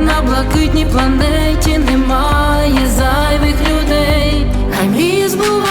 на блакитній планеті немає зайвих людей. Хай мрії збувають